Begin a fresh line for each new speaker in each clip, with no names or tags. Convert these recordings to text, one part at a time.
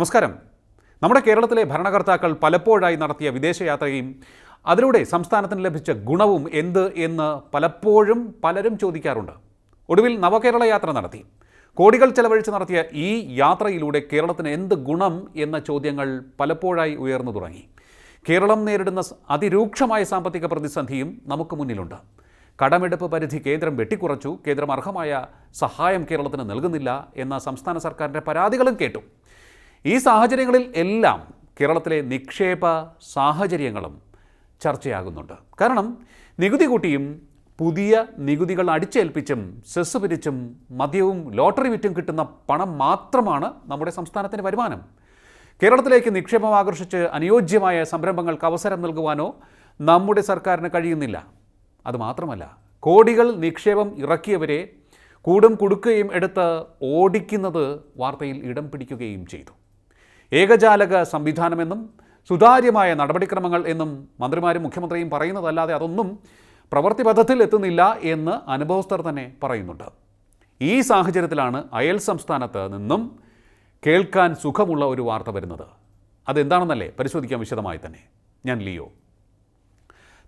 നമസ്കാരം. നമ്മുടെ കേരളത്തിലെ ഭരണകർത്താക്കൾ പലപ്പോഴായി നടത്തിയ വിദേശയാത്രയും അതിലൂടെ സംസ്ഥാനത്തിന് ലഭിച്ച ഗുണവും എന്ത് എന്ന് പലപ്പോഴും പലരും ചോദിക്കാറുണ്ട്. ഒടുവിൽ നവകേരള യാത്ര നടത്തി. കോടികൾ ചെലവഴിച്ച് നടത്തിയ ഈ യാത്രയിലൂടെ കേരളത്തിന് എന്ത് ഗുണം എന്ന ചോദ്യങ്ങൾ പലപ്പോഴായി ഉയർന്നു തുടങ്ങി. കേരളം നേരിടുന്ന അതിരൂക്ഷമായ സാമ്പത്തിക പ്രതിസന്ധിയും നമുക്ക് മുന്നിലുണ്ട്. കടമെടുപ്പ് പരിധി കേന്ദ്രം വെട്ടിക്കുറച്ചു. കേന്ദ്രം അർഹമായ സഹായം കേരളത്തിന് നൽകുന്നില്ല എന്ന സംസ്ഥാന സർക്കാരിന്റെ പരാതികളും കേട്ടു. ഈ സാഹചര്യങ്ങളിൽ എല്ലാം കേരളത്തിലെ നിക്ഷേപ സാഹചര്യങ്ങളും ചർച്ചയാകുന്നുണ്ട്. കാരണം നികുതി കൂട്ടിയും പുതിയ നികുതികൾ അടിച്ചേൽപ്പിച്ചും സെസ് പിരിച്ചും മദ്യവും ലോട്ടറി വിറ്റും കിട്ടുന്ന പണം മാത്രമാണ് നമ്മുടെ സംസ്ഥാനത്തിന്റെ വരുമാനം. കേരളത്തിലേക്ക് നിക്ഷേപം ആകർഷിച്ച് അനുയോജ്യമായ സംരംഭങ്ങൾക്ക് അവസരം നൽകുവാനോ നമ്മുടെ സർക്കാരിന് കഴിയുന്നില്ല. അതുമാത്രമല്ല കോടികൾ നിക്ഷേപം ഇറക്കിയവരെ കൂടും കുടുക്കുകയും എടുത്ത് ഓടിക്കുന്നത് വാർത്തയിൽ ഇടം പിടിക്കുകയും ചെയ്തു. ഏകജാലക സംവിധാനമെന്നും സുതാര്യമായ നടപടിക്രമങ്ങൾ എന്നും മന്ത്രിമാരും മുഖ്യമന്ത്രിയും പറയുന്നതല്ലാതെ അതൊന്നും പ്രവൃത്തി പഥത്തിൽ എത്തുന്നില്ല എന്ന് അനുഭവസ്ഥർ തന്നെ പറയുന്നുണ്ട്. ഈ സാഹചര്യത്തിലാണ് അയൽ സംസ്ഥാനത്ത് നിന്നും കേൾക്കാൻ സുഖമുള്ള ഒരു വാർത്ത വരുന്നത്. അതെന്താണെന്നല്ലേ പരിശോധിക്കാം വിശദമായി തന്നെ. ഞാൻ ലിയോ.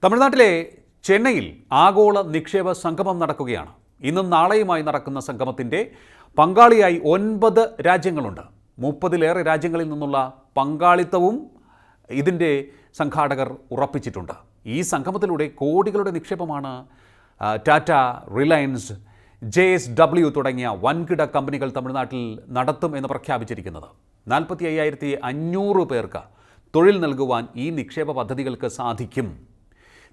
തമിഴ്നാട്ടിലെ ചെന്നൈയിൽ ആഗോള നിക്ഷേപ സംഗമം നടക്കുകയാണ്. ഇന്നും നാളെയുമായി നടക്കുന്ന സംഗമത്തിന്റെ പങ്കാളിയായി ഒൻപത് രാജ്യങ്ങളുണ്ട്. മുപ്പതിലേറെ രാജ്യങ്ങളിൽ നിന്നുള്ള പങ്കാളിത്തവും ഇതിന്റെ സംഘാടകർ ഉറപ്പിച്ചിട്ടുണ്ട്. ഈ സംഗമത്തിലൂടെ കോടികളുടെ നിക്ഷേപമാണ് Tata Reliance J S W തുടങ്ങിയ വൻകിട കമ്പനികൾ തമിഴ്നാട്ടിൽ നടത്തും എന്ന് പ്രഖ്യാപിച്ചിരിക്കുന്നത്. നാൽപ്പത്തി അയ്യായിരത്തി അഞ്ഞൂറ് പേർക്ക് തൊഴിൽ നൽകുവാൻ ഈ നിക്ഷേപ പദ്ധതികൾക്ക് സാധിക്കും.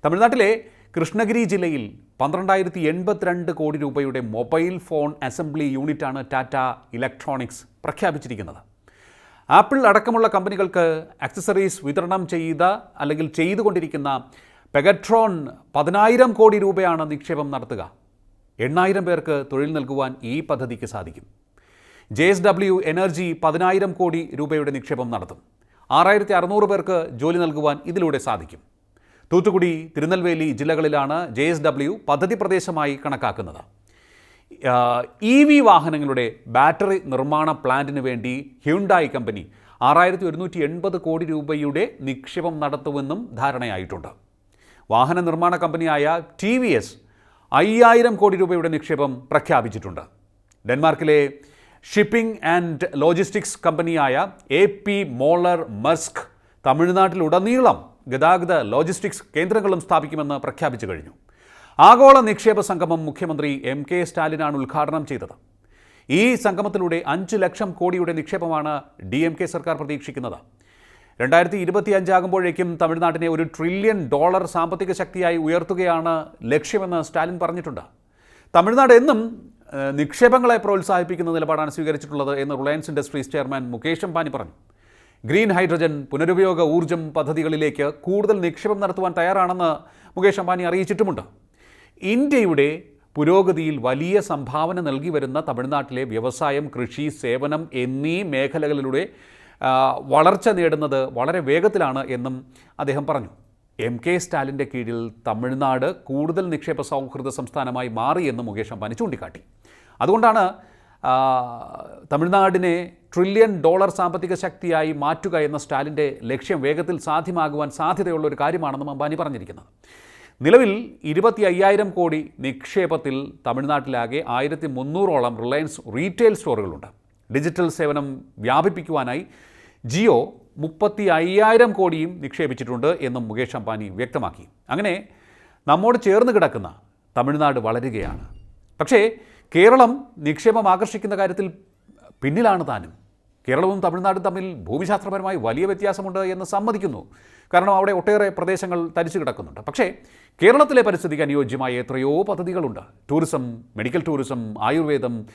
തമിഴ്നാട്ടിലെ കൃഷ്ണഗിരി ജില്ലയിൽ പന്ത്രണ്ടായിരത്തി എൺപത്തിരണ്ട് കോടി രൂപയുടെ മൊബൈൽ ഫോൺ അസംബ്ലി യൂണിറ്റാണ് ടാറ്റ ഇലക്ട്രോണിക്സ് പ്രഖ്യാപിച്ചിരിക്കുന്നത്. ആപ്പിൾ അടക്കമുള്ള കമ്പനികൾക്ക് ആക്സസറീസ് വിതരണം ചെയ്ത അല്ലെങ്കിൽ ചെയ്തുകൊണ്ടിരിക്കുന്ന പെഗട്രോൺ പതിനായിരം കോടി രൂപയാണ് നിക്ഷേപം നടത്തുക. എണ്ണായിരം പേർക്ക് തൊഴിൽ നൽകുവാൻ ഈ പദ്ധതിക്ക് സാധിക്കും. ജെ എസ് ഡബ്ല്യു എനർജി പതിനായിരം കോടി രൂപയുടെ നിക്ഷേപം നടത്തും. ആറായിരത്തി അറുന്നൂറ് പേർക്ക് ജോലി നൽകുവാൻ ഇതിലൂടെ സാധിക്കും. തൂത്തുക്കുടി തിരുനെൽവേലി ജില്ലകളിലാണ് ജെ എസ് ഡബ്ല്യു പദ്ധതി പ്രദേശമായി കണക്കാക്കുന്നത്. ഇ വി വാഹനങ്ങളുടെ ബാറ്ററി നിർമ്മാണ പ്ലാന്റിന് വേണ്ടി ഹ്യുണ്ടായി കമ്പനി ആറായിരത്തി ഒരുന്നൂറ്റി എൺപത് കോടി രൂപയുടെ നിക്ഷേപം നടത്തുമെന്നും ധാരണയായിട്ടുണ്ട്. വാഹന നിർമ്മാണ കമ്പനിയായ ടി വി എസ് അയ്യായിരം കോടി രൂപയുടെ നിക്ഷേപം പ്രഖ്യാപിച്ചിട്ടുണ്ട്. ഡെൻമാർക്കിലെ ഷിപ്പിംഗ് ആൻഡ് ലോജിസ്റ്റിക്സ് കമ്പനിയായ എ പി മോളർ മസ്ക് തമിഴ്നാട്ടിലുടനീളം ഗതാഗത ലോജിസ്റ്റിക്സ് കേന്ദ്രങ്ങളും സ്ഥാപിക്കുമെന്ന് പ്രഖ്യാപിച്ചു കഴിഞ്ഞു. ആഗോള നിക്ഷേപ സംഗമം മുഖ്യമന്ത്രി എം കെ സ്റ്റാലിനാണ് ഉദ്ഘാടനം ചെയ്തത്. ഈ സംഗമത്തിലൂടെ അഞ്ച് ലക്ഷം കോടിയുടെ നിക്ഷേപമാണ് ഡി എം കെ സർക്കാർ പ്രതീക്ഷിക്കുന്നത്. രണ്ടായിരത്തി ഇരുപത്തി അഞ്ചാകുമ്പോഴേക്കും തമിഴ്നാട്ടിനെ ഒരു ട്രില്യൺ ഡോളർ സാമ്പത്തിക ശക്തിയായി ഉയർത്തുകയാണ് ലക്ഷ്യമെന്ന് സ്റ്റാലിൻ പറഞ്ഞിട്ടുണ്ട്. തമിഴ്നാട് എന്നും നിക്ഷേപങ്ങളെ പ്രോത്സാഹിപ്പിക്കുന്ന നിലപാടാണ് സ്വീകരിച്ചിട്ടുള്ളത് എന്ന് റിലയൻസ് ഇൻഡസ്ട്രീസ് ചെയർമാൻ മുകേഷ് അംബാനി പറഞ്ഞു. ഗ്രീൻ ഹൈഡ്രജൻ പുനരുപയോഗ ഊർജം പദ്ധതികളിലേക്ക് കൂടുതൽ നിക്ഷേപം നടത്തുവാൻ തയ്യാറാണെന്ന് മുകേഷ് അംബാനി അറിയിച്ചിട്ടുമുണ്ട്. ഇന്ത്യയുടെ പുരോഗതിയിൽ വലിയ സംഭാവന നൽകി വരുന്ന തമിഴ്നാട്ടിലെ വ്യവസായം കൃഷി സേവനം എന്നീ മേഖലകളിലൂടെ വളർച്ച നേടുന്നത് വളരെ വേഗത്തിലാണ് എന്നും അദ്ദേഹം പറഞ്ഞു. എം കെ സ്റ്റാലിന്റെ കീഴിൽ തമിഴ്നാട് കൂടുതൽ നിക്ഷേപ സൗഹൃദ സംസ്ഥാനമായി മാറിയെന്ന് മുകേഷ് അംബാനി ചൂണ്ടിക്കാട്ടി. അതുകൊണ്ടാണ് തമിഴ്നാടിനെ ട്രില്യൺ ഡോളർ സാമ്പത്തിക ശക്തിയായി മാറ്റുക എന്ന സ്റ്റാലിന്റെ ലക്ഷ്യം വേഗത്തിൽ സാധ്യമാകുവാൻ സാധ്യതയുള്ള ഒരു കാര്യമാണെന്നും അംബാനി പറഞ്ഞിരിക്കുന്നത്. നിലവിൽ ഇരുപത്തി അയ്യായിരം കോടി നിക്ഷേപത്തിൽ തമിഴ്നാട്ടിലാകെ ആയിരത്തി മുന്നൂറോളം റിലയൻസ് റീറ്റെയിൽ സ്റ്റോറുകളുണ്ട്. ഡിജിറ്റൽ സേവനം വ്യാപിപ്പിക്കുവാനായി ജിയോ മുപ്പത്തി അയ്യായിരം കോടിയും നിക്ഷേപിച്ചിട്ടുണ്ട് എന്നും മുകേഷ് അംബാനി വ്യക്തമാക്കി. അങ്ങനെ നമ്മോട് ചേർന്ന് കിടക്കുന്ന തമിഴ്നാട് വളരുകയാണ്. പക്ഷേ കേരളം നിക്ഷേപം ആകർഷിക്കുന്ന കാര്യത്തിൽ പിന്നിലാണ് താനും. കേരളവും തമിഴ്നാടും തമ്മിൽ ഭൂമിശാസ്ത്രപരമായി വലിയ വ്യത്യാസമുണ്ട് എന്ന് സമ്മതിക്കുന്നു. കാരണം അവിടെ ഒട്ടേറെ പ്രദേശങ്ങൾ തരിച്ചു കിടക്കുന്നുണ്ട്. പക്ഷേ കേരളത്തിലെ പരിസ്ഥിതിക്ക് അനുയോജ്യമായ എത്രയോ പദ്ധതികളുണ്ട്. ടൂറിസം മെഡിക്കൽ ടൂറിസം ആയുർവേദം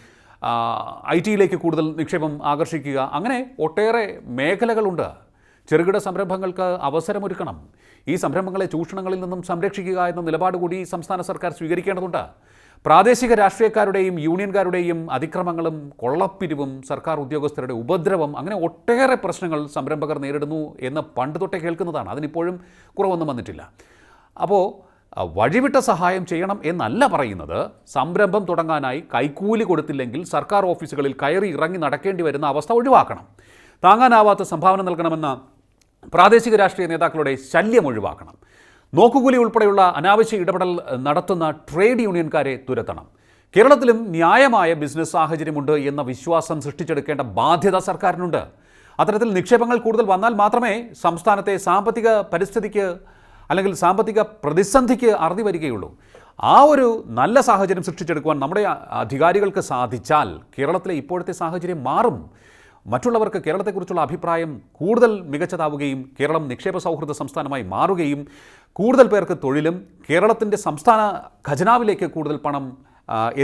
ഐ ടിയിലേക്ക് കൂടുതൽ നിക്ഷേപം ആകർഷിക്കുക അങ്ങനെ ഒട്ടേറെ മേഖലകളുണ്ട്. ചെറുകിട സംരംഭങ്ങൾക്ക് അവസരമൊരുക്കണം. ഈ സംരംഭങ്ങളെ ചൂഷണങ്ങളിൽ നിന്നും സംരക്ഷിക്കുക എന്ന നിലപാട് കൂടി സംസ്ഥാന സർക്കാർ സ്വീകരിക്കേണ്ടതുണ്ട്. പ്രാദേശിക രാഷ്ട്രീയക്കാരുടെയും യൂണിയൻകാരുടെയും അതിക്രമങ്ങളും കൊള്ളപ്പിരിവും സർക്കാർ ഉദ്യോഗസ്ഥരുടെ ഉപദ്രവം അങ്ങനെ ഒട്ടേറെ പ്രശ്നങ്ങൾ സംരംഭകർ നേരിടുന്നു എന്ന് പണ്ട് തൊട്ടേ കേൾക്കുന്നതാണ്. അതിനിപ്പോഴും കുറവൊന്നും വന്നിട്ടില്ല. അപ്പോൾ വഴിവിട്ട സഹായം ചെയ്യണം എന്നല്ല പറയുന്നത്. സംരംഭം തുടങ്ങാനായി കൈക്കൂലി കൊടുത്തില്ലെങ്കിൽ സർക്കാർ ഓഫീസുകളിൽ കയറി ഇറങ്ങി നടക്കേണ്ടി വരുന്ന അവസ്ഥ ഒഴിവാക്കണം. താങ്ങാനാവാത്ത സംഭാവന നൽകണമെന്ന പ്രാദേശിക രാഷ്ട്രീയ നേതാക്കളുടെ ശല്യം ഒഴിവാക്കണം. നോക്കുകൂലി ഉൾപ്പെടെയുള്ള അനാവശ്യ ഇടപെടൽ നടത്തുന്ന ട്രേഡ് യൂണിയൻകാരെ തുരത്തണം. കേരളത്തിലും ന്യായമായ ബിസിനസ് സാഹചര്യമുണ്ട് എന്ന വിശ്വാസം സൃഷ്ടിച്ചെടുക്കേണ്ട ബാധ്യത സർക്കാരിനുണ്ട്. അത്തരത്തിൽ നിക്ഷേപങ്ങൾ കൂടുതൽ വന്നാൽ മാത്രമേ സംസ്ഥാനത്തെ സാമ്പത്തിക പരിസ്ഥിതിക്ക് അല്ലെങ്കിൽ സാമ്പത്തിക പ്രതിസന്ധിക്ക് അറുതി വരികയുള്ളൂ. ആ ഒരു നല്ല സാഹചര്യം സൃഷ്ടിച്ചെടുക്കുവാൻ നമ്മുടെ അധികാരികൾക്ക് സാധിച്ചാൽ കേരളത്തിലെ ഇപ്പോഴത്തെ സാഹചര്യം മാറും. മറ്റുള്ളവർക്ക് കേരളത്തെക്കുറിച്ചുള്ള അഭിപ്രായം കൂടുതൽ മികച്ചതാവുകയും കേരളം നിക്ഷേപ സൗഹൃദ സംസ്ഥാനമായി മാറുകയും കൂടുതൽ പേർക്ക് തൊഴിലും കേരളത്തിന്റെ സംസ്ഥാന ഖജനാവിലേക്ക് കൂടുതൽ പണം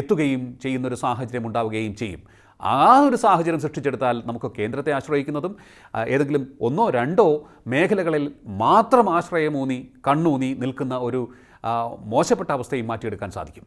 എത്തുകയും ചെയ്യുന്നൊരു സാഹചര്യം ഉണ്ടാവുകയും ചെയ്യും. ആ ഒരു സാഹചര്യം സൃഷ്ടിച്ചെടുത്താൽ നമുക്ക് കേന്ദ്രത്തെ ആശ്രയിക്കുന്നതും ഏതെങ്കിലും ഒന്നോ രണ്ടോ മേഖലകളിൽ മാത്രം ആശ്രയമൂന്നി കണ്ണൂന്നി നിൽക്കുന്ന ഒരു മോശപ്പെട്ട അവസ്ഥയും മാറ്റിയെടുക്കാൻ സാധിക്കും.